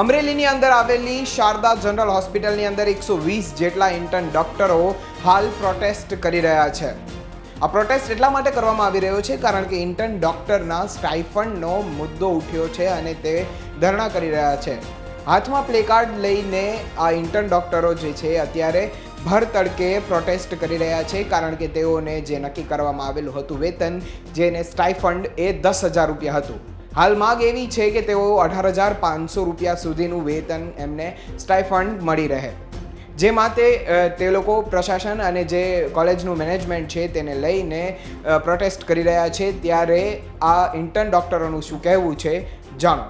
અમરેલીની અંદર આવેલી શારદા જનરલ હોસ્પિટલની અંદર એકસો વીસ જેટલા ઇન્ટર્ન ડોક્ટરો હાલ પ્રોટેસ્ટ કરી રહ્યા છે. આ પ્રોટેસ્ટ એટલા માટે કરવામાં આવી રહ્યો છે કારણ કે ઇન્ટર્ન ડોક્ટરના સ્ટાઇફંડનો મુદ્દો ઉઠ્યો છે અને તે ધરણા કરી રહ્યા છે. હાથમાં પ્લેકાર્ડ લઈને આ ઇન્ટર્ન ડોક્ટરો જે છે અત્યારે ભર તડકે પ્રોટેસ્ટ કરી રહ્યા છે કારણ કે તેઓને જે નક્કી કરવામાં આવેલું હતું વેતન, જેને સ્ટાઇફંડ એ દસ હજાર રૂપિયા હતું. હાલ માગ એવી છે કે તેઓ અઢાર હજાર પાંચસો રૂપિયા સુધીનું વેતન એમને સ્ટાઇફંડ મળી રહે. જે માટે તે લોકો પ્રશાસન અને જે કોલેજનું મેનેજમેન્ટ છે તેને લઈને પ્રોટેસ્ટ કરી રહ્યા છે. ત્યારે આ ઇન્ટર્ન ડૉક્ટરોનું શું કહેવું છે, જાણો.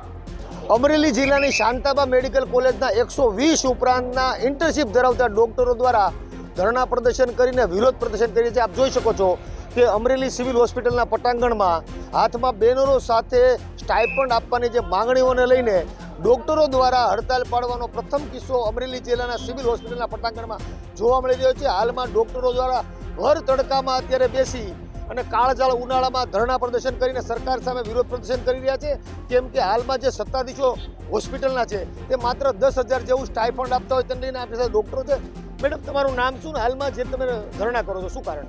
અમરેલી જિલ્લાની શાંતાબા મેડિકલ કોલેજના એકસો વીસ ઉપરાંતના ઇન્ટર્નશીપ ધરાવતા ડોક્ટરો દ્વારા ધરણા પ્રદર્શન કરીને વિરોધ પ્રદર્શન કરી છે આપ જોઈ શકો છો કે અમરેલી સિવિલ હોસ્પિટલના પટાંગણમાં હાથમાં બેનરો સાથે સ્ટાઇપન્ડ આપવાની જે માંગણીઓને લઈને ડોક્ટરો દ્વારા હડતાલ પાડવાનો પ્રથમ કિસ્સો અમરેલી જિલ્લાના સિવિલ હોસ્પિટલના પટાંગણમાં જોવા મળી રહ્યો છે. હાલમાં ડોક્ટરો દ્વારા ભર તડકામાં અત્યારે બેસી અને કાળજાળ ઉનાળામાં ધરણા પ્રદર્શન કરીને સરકાર સામે વિરોધ પ્રદર્શન કરી રહ્યા છે. કેમ કે હાલમાં જે સત્તાધીશો હોસ્પિટલના છે, તે માત્ર દસ હજાર જેવું સ્ટાઇફંડ આપતા હોય તેને લઈને આપણી સાથે ડૉક્ટરો છે. મેડમ, તમારું નામ શું હાલમાં જે તમે ધરણા કરો છો? શું કારણ?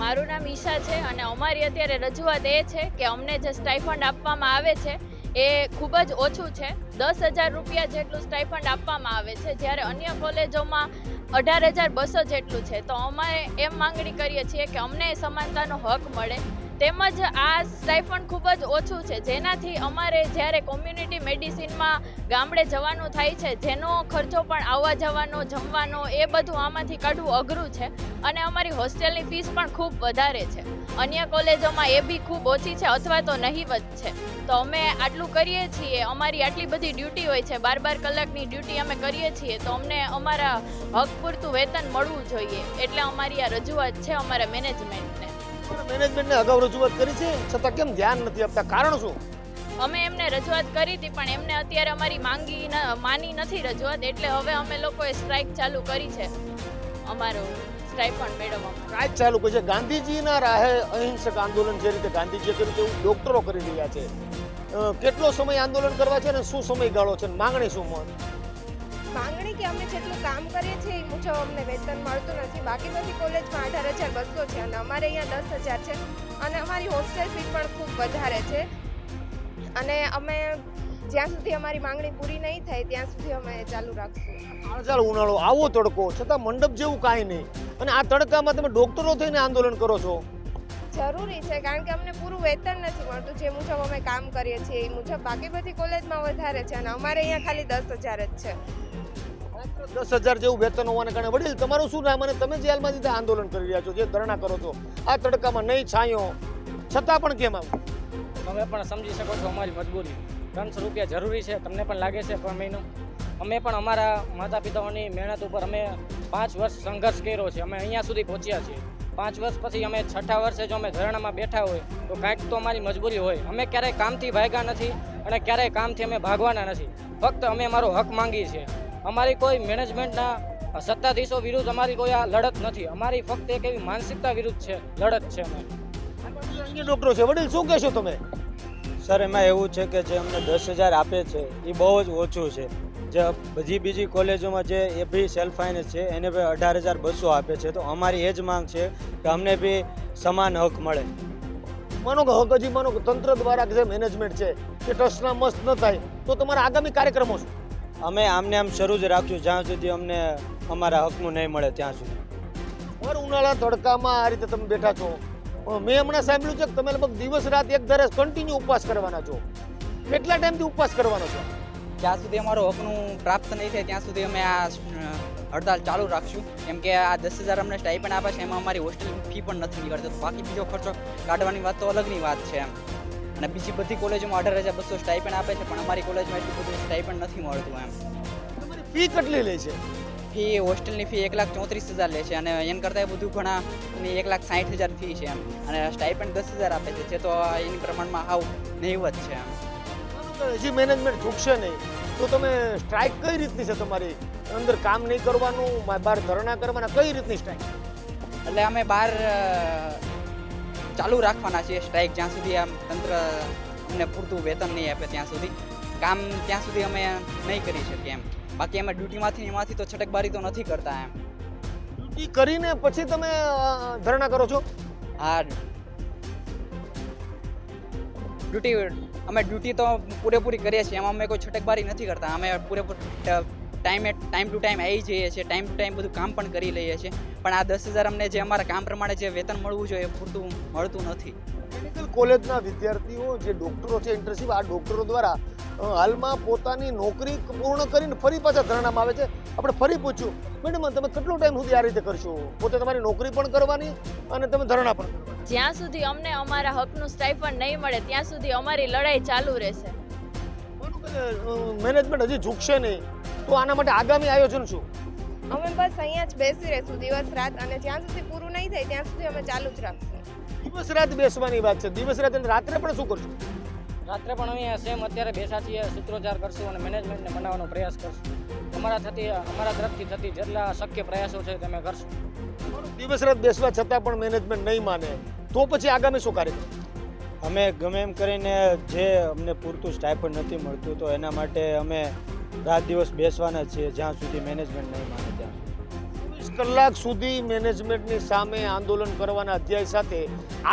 મારું નામ ઈશા છે અને અમારી અત્યારે રજૂઆત એ છે કે અમને જે સ્ટાઇફંડ આપવામાં આવે છે એ ખૂબ જ ઓછું છે. દસ હજાર રૂપિયા જેટલું સ્ટાઇફંડ આપવામાં આવે છે. જ્યારે અન્ય કોલેજોમાં અઢાર હજાર બસો જેટલું છે. તો અમે એમ માંગણી કરીએ છીએ કે અમને સમાનતાનો હક મળે. તેમજ આ સ્ટાઇફંડ ખૂબ જ ઓછું છે. જેનાથી અમારે જ્યારે કોમ્યુનિટી મેડિસિનમાં ગામડે જવાનું થાય છે, જેનો ખર્ચો પણ આવવા જવાનો, જમવાનો એ બધું આમાંથી કાઢવું અઘરું છે અને અમારી હોસ્ટેલની ફીસ પણ ખૂબ વધારે છે. અન્ય કોલેજોમાં એ બી ખૂબ ઓછી છે અથવા તો નહીવત છે. તો અમે આટલું કરીએ છીએ. અમારી આટલી બધી ડ્યુટી હોય છે બાર બાર કલાકની ડ્યુટી અમે કરીએ છીએ, તો અમને અમારા હક પૂરતું વેતન મળવું જોઈએ. એટલે અમારી આ રજૂઆત છે અમારા મેનેજમેન્ટને મેનેજમેન્ટને અગાઉ રજૂઆત કરી છે છતાં કેમ ધ્યાન નથી આપતા? કારણ શું? અમે એમને રજૂઆત કરી હતી પણ એમને અત્યારે અમારી માંગી માની નથી રજૂઆત એટલે હવે અમે લોકોએ સ્ટ્રાઇક ચાલુ કરી છે અમારો સ્ટાઇપન્ડ મેળવવા કાંઈ ચાલુ કહે છે. ગાંધીજીના રાહે અહિંસક આંદોલન જે રીતે ગાંધીજીએ કર્યું તેવું ડોક્ટરો કરી રહ્યા છે. કેટલો સમય આંદોલન કરવા છે અને શું સમયગાળો છે? માંગણી શું માંગણી કે અમે જેટલું કામ કરીએ છીએ એ મુજબ અમને વેતન મળતું નથી. બાકી બધી કોલેજમાં અઢાર હજાર બસો છે અને અમારે અહીંયા દસ હજાર છે અને અમારી હોસ્ટેલ ફી પણ ખૂબ વધારે છે. અને અમે જ્યાં સુધી અમારી માંગણી પૂરી નહીં થાય ત્યાં સુધી અમે ચાલુ રાખશું. કાળઝાળ ઉનાળો આવો તડકો છતાં મંડપ જેવું કાંઈ નહીં. અને આ તડકામાં તમે ડોક્ટરો થઈને આંદોલન કરો છો. જરૂરી છે કારણ કે અમને પૂરું વેતન નથી મળતું જે મુજબ અમે કામ કરીએ છીએ એ મુજબ. બાકી બધી કોલેજમાં વધારે છે અને અમારે અહીંયા ખાલી દસ હજાર જ છે. દસ હજાર જેવું વેતન હોવાને કારણે વડીલ, તમારું શું નામ અને તમે જે હાલમાં રીતે આંદોલન કરી રહ્યા છો, જે ધરણા કરો છો, આ તડકામાં નહીં છાંયો. છતાં પણ કેમ આવું? તમે પણ સમજી શકો છો અમારી મજબૂરી. ત્રણસો રૂપિયા જરૂરી છે, તમને પણ લાગે છે પણ મહિનો. અમે પણ અમારા માતા પિતાઓની મહેનત ઉપર અમે પાંચ વર્ષ સંઘર્ષ કર્યો છે. અમે અહીંયા સુધી પહોંચ્યા છીએ. પાંચ વર્ષ પછી અમે છઠ્ઠા વર્ષે જો અમે ધરણામાં બેઠા હોય, તો કાંઈક તો અમારી મજબૂરી હોય. અમે ક્યારેય કામથી ભાગ્યા નથી અને ક્યારેય કામથી અમે ભાગવાના નથી. ફક્ત અમે અમારો હક માંગીએ છીએ. અમારી કોઈ મેનેજમેન્ટના સત્તાધીશો વિરુદ્ધ અમારી કોઈ આ લડત નથી. અમારી ફક્ત એક એવી માનસિકતા વિરુદ્ધ છે લડત છે અમે અન્ય ડોક્ટરો છે વડીલ શું કહેશો તમે? સર એમાં એવું છે કે જે અમને દસ હજાર આપે છે એ બહુ જ ઓછું છે. જે બધી બીજી કોલેજોમાં જે એ બી સેલ્ફ ફાઇનાન્સ છે એને બી અઢાર હજાર બસો આપે છે. તો અમારી એ જ માંગ છે કે અમને બી સમાન હક મળે. માનો કે હક હજી માનો કે તંત્ર દ્વારા જે મેનેજમેન્ટ છે કે ટ્રસ્ટના મસ્ત ન થાય તો તમારા આગામી કાર્યક્રમો શું? અમે આમને આમ શરૂ જ રાખ્યું જ્યાં સુધી અમને અમારા હકનું નહીં મળે ત્યાં સુધી. ભર ઉનાળા તડકામાં આ રીતે તમે બેઠા છો. મેં હમણાં સાંભળ્યું છે કે તમે લગભગ દિવસ રાત એક ધારે કન્ટિન્યુ ઉપવાસ કરવાના છો. કેટલા ટાઈમથી ઉપવાસ કરવાનો છો? જ્યાં સુધી અમારો હકનું પ્રાપ્ત નહીં થાય ત્યાં સુધી અમે આ હડતાલ ચાલુ રાખશું. કેમ કે આ દસ હજાર અમને સ્ટાઈપન આપે છે એમાં અમારી હોસ્ટેલ ફી પણ નથી નીકળતી. બાકી બીજો ખર્ચો કાઢવાની વાત તો અલગની વાત છે એમ. અને બીજી બધી કોલેજોમાં અઢાર હજાર બસો સ્ટાઇપન્ડ આપે છે પણ અમારી કોલેજમાં એટલું બધું સ્ટાઇપન્ડ નથી મળતું એમ. ફી કેટલી લે છે? ફી હોસ્ટેલની ફી એક લાખ ચોત્રીસ હજાર લે છે અને એના કરતાં બધું ઘણા એક લાખ સાઠ હજાર ફી છે એમ. અને સ્ટાઇપન્ડ દસ હજાર આપે છે જે તો એની પ્રમાણમાં હાવ નહીવત છે એમ. હજી મેનેજમેન્ટ ચૂકશે નહીં. તો તમે સ્ટ્રાઇક કઈ રીતની છે તમારી? અંદર કામ નહીં કરવાનું બહાર ધરણા કરવાના કઈ રીતની સ્ટ્રાઇક એટલે અમે બહાર ચાલુ રાખવાના છીએ સ્ટ્રાઇક જ્યાં સુધી આમ તંત્ર અમને પૂરતું વેતન નહીં આપે ત્યાં સુધી. કામ ત્યાં સુધી અમે નહીં કરી શકીએ એમ. બાકી અમે ડ્યુટીમાંથી એમાંથી તો છટકબારી તો નથી કરતા એમ. ડ્યુટી કરીને પછી તમે ધરણા કરો છો? હા. ડ્યુટી અમે ડ્યુટી તો પૂરેપૂરી કરીએ છીએ. એમાં અમે કોઈ છટકબારી નથી કરતા. અમે પૂરેપૂરું ટાઈમે ટાઈમ ટુ ટાઈમ આવી જઈએ છીએ ટાઈમ ટુ ટાઈમ બધું કામ પણ કરી લઈએ છીએ. પણ આ દસ હજાર અમને જે અમારા કામ પ્રમાણે જે વેતન મળવું જોઈએ એ પૂરતું મળતું નથી. મેડિકલ કોલેજના વિદ્યાર્થીઓ જે ડોક્ટરો છે ઇન્ટર્નશીપ આ ડોક્ટરો દ્વારા હાલમાં પોતાની નોકરી પૂર્ણ કરીને ફરી પાછા ધરણામાં આવે છે. આપણે ફરી પૂછ્યું મેડમ તમે કેટલો ટાઈમ સુધી આ રીતે કરશો? પોતે તમારી નોકરી પણ કરવાની અને તમે ધરણા પણ જ્યાં સુધી અમને અમારા હકનું સ્ટાઇફંડ નહીં મળે ત્યાં સુધી અમારી લડાઈ ચાલુ રહેશે. મેનેજમેન્ટ હજી ઝૂકશે નહીં. તો આના માટે આગામી આયોજન શું? અમે બસ અહીંયા જ બેસી રહેશું દિવસ રાત અને જ્યાં સુધી પૂરું નહીં થાય ત્યાં સુધી અમે ચાલુ જ રાખશું. દિવસ રાત બેસવાની વાત છે. દિવસ રાત અને રાત્રે પણ શું કરશું? રાત્રે પણ અમે સેમ અત્યારે બેસા છીએ સૂત્રોચ્ચાર કરશું અને મેનેજમેન્ટને બનાવવાનો પ્રયાસ કરશું. અમારા થતી અમારા તરફથી થતી જેટલા શક્ય પ્રયાસો છે તમે અમે કરશું દિવસ રાત બેસવા છતાં પણ મેનેજમેન્ટ નહીં માને. તો પછી આગામી શું કાર્યક્રમ અમે ગમે એમ કરીને જે અમને પૂરતું સ્ટાઇપન્ડ નથી મળતું તો એના માટે અમે રાત દિવસ બેસવાના છે છીએ જ્યાં સુધી મેનેજમેન્ટ નહીં માને ત્યાં સુધી. ચોવીસ કલાક સુધી મેનેજમેન્ટની સામે આંદોલન કરવાના અધ્યાય સાથે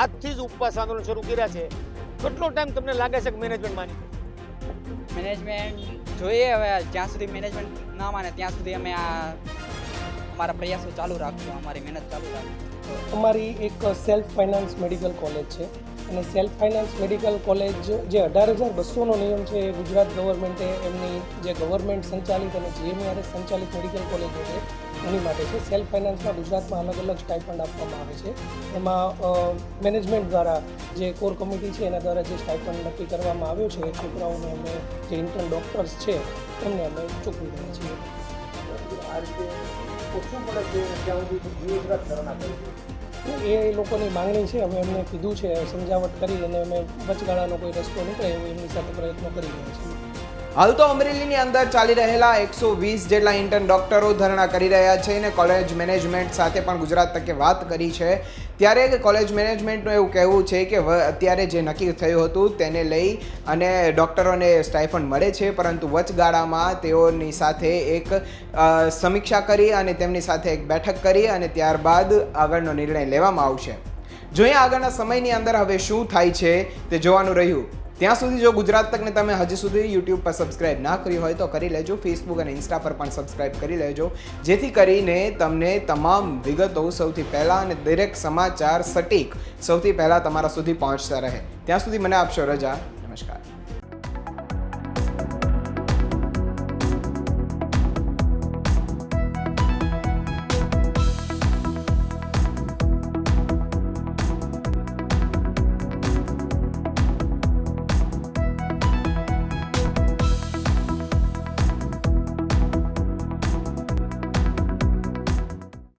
આજથી જ ઉપવાસ આંદોલન શરૂ કર્યા છે. કેટલો ટાઈમ તમને લાગે છે કે મેનેજમેન્ટ માની? મેનેજમેન્ટ જોઈએ હવે જ્યાં સુધી મેનેજમેન્ટ ના માને ત્યાં સુધી અમે આ અમારા પ્રયાસો ચાલુ રાખશું અમારી મહેનત ચાલુ રાખશું. અમારી એક સેલ્ફ ફાઇનાન્સ મેડિકલ કોલેજ છે. અને સેલ્ફ ફાઇનાન્સ મેડિકલ કોલેજ જે અઢાર હજાર બસોનો નિયમ છે એ ગુજરાત ગવર્મેન્ટે એમની જે ગવર્મેન્ટ સંચાલિત અને જીએમઆરએસ સંચાલિત મેડિકલ કોલેજો છે, એની માટે છે. સેલ્ફ ફાઇનાન્સમાં ગુજરાતમાં અલગ અલગ સ્ટાઇપન્ડ આપવામાં આવે છે. એમાં મેનેજમેન્ટ દ્વારા જે કોર કમિટી છે, એના દ્વારા જે સ્ટાઇપન્ડ નક્કી કરવામાં આવ્યો છે, એ છોકરાઓને અમે, જે ઇન્ટર્ન ડૉક્ટર્સ છે, એમને અમે ચૂકવી રહ્યા છીએ. આ રીતે ઓછું પડે છે ત્યાં સુધી એ લોકોની માંગણી છે. હવે એમને કીધું છે, સમજાવટ કરી અને અમે વચગાળાનો કોઈ રસ્તો નીકળે એવો એમની સાથે પ્રયત્નો કરી રહ્યા છીએ. હાલ તો અમરેલીની અંદર ચાલી રહેલા એકસો વીસ જેટલા ઇન્ટર્ન ડોક્ટરો ધરણા કરી રહ્યા છે અને કોલેજ મેનેજમેન્ટ સાથે પણ ગુજરાત તકે વાત કરી છે. ત્યારે કોલેજ મેનેજમેન્ટનું એવું કહેવું છે કે અત્યારે જે નક્કી થયું હતું તેને લઈ અને ડૉક્ટરોને સ્ટાઇફંડ મળે છે, પરંતુ વચગાળામાં તેઓની સાથે એક સમીક્ષા કરી અને તેમની સાથે એક બેઠક કરી અને ત્યારબાદ આગળનો નિર્ણય લેવામાં આવશે. જોઈએ આગળના સમયની અંદર હવે શું થાય છે તે જોવાનું રહ્યું. ત્યાં સુધી જો ગુજરાત તકને તમે હજી સુધી યુટ્યુબ પર સબસ્ક્રાઇબ ના કરી હોય તો કરી લેજો. ફેસબુક અને ઇન્સ્ટા પર પણ સબસ્ક્રાઇબ કરી લેજો. જેથી કરીને તમને તમામ વિગતો સૌથી પહેલાં અને દરેક સમાચાર સટીક સૌથી પહેલાં તમારા સુધી પહોંચતા રહે. ત્યાં સુધી મને આપશો રજા. નમસ્કાર.